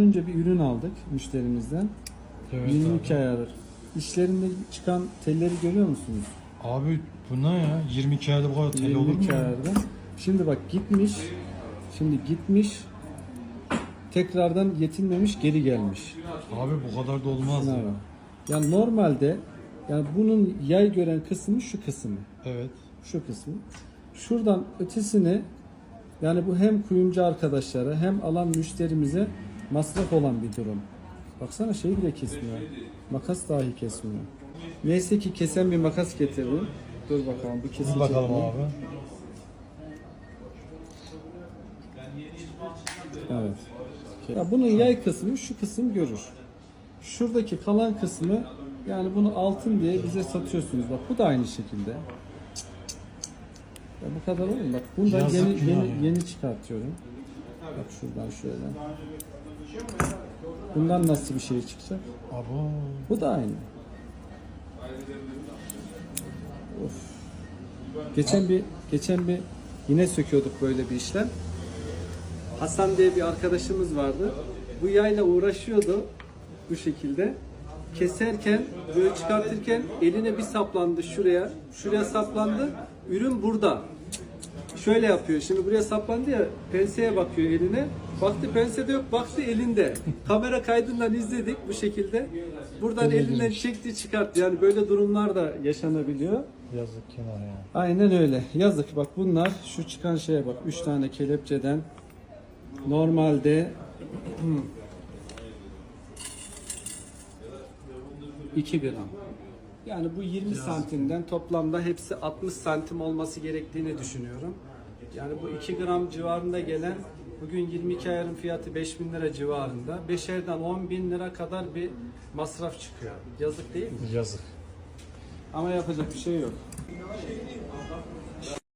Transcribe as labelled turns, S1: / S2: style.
S1: Önce bir ürün aldık müşterimizden.
S2: Evet
S1: 22
S2: abi.
S1: ayarı. İşlerinde çıkan telleri görüyor musunuz?
S2: Abi bu ne ya? 22 ayda bu kadar tel olur mu?
S1: 22
S2: ya?
S1: ayarda. Şimdi bak gitmiş. Şimdi gitmiş. Tekrardan yetinmemiş geri gelmiş.
S2: Abi bu kadar da olmaz ya.
S1: Evet. Yani normalde yani bunun yay gören kısmı şu kısmı.
S2: Evet.
S1: Şu kısmı. Şuradan ötesini yani bu hem kuyumcu arkadaşlara hem alan müşterimize masraf olan bir durum. Baksana şey bile kesmiyor. Makas dahi kesmiyor. Neyse ki kesen bir makas getirdim. Dur bakalım bu kesecek
S2: Bir bakalım
S1: mi?
S2: abi.
S1: Evet. Ya bunun yay kısmı şu kısım görür. Şuradaki kalan kısmı yani bunu altın diye bize satıyorsunuz. Bak bu da aynı şekilde. Ya bu kadar olur mu? Bak bundan yeni yeni yeni çıkartıyorum. Bak şuradan şöyle. Bundan nasıl bir şey çıkacak?
S2: Abo.
S1: Bu da aynı. Of. Geçen bir geçen bir yine söküyorduk böyle bir işlem. Hasan diye bir arkadaşımız vardı. Bu yayla uğraşıyordu bu şekilde. Keserken, böyle çıkartırken eline bir saplandı şuraya. Şuraya saplandı. Ürün burada. Şöyle yapıyor. Şimdi buraya saplandı ya penseye bakıyor eline. Baktı pensede yok, baktı elinde. Kamera kaydından izledik bu şekilde. Buradan elinden çekti çıkarttı. Yani böyle durumlar da yaşanabiliyor.
S2: Yazık kenar ya.
S1: Aynen öyle. Yazık bak bunlar şu çıkan şeye bak 3 tane kelepçeden normalde 2 gram. Yani bu 20 santimden toplamda hepsi 60 santim olması gerektiğini düşünüyorum. Yani bu 2 gram civarında gelen bugün 22 ayarın fiyatı 5000 lira civarında. 5'erden 10 bin lira kadar bir masraf çıkıyor. Yazık değil mi?
S2: Yazık.
S1: Ama yapacak bir şey yok.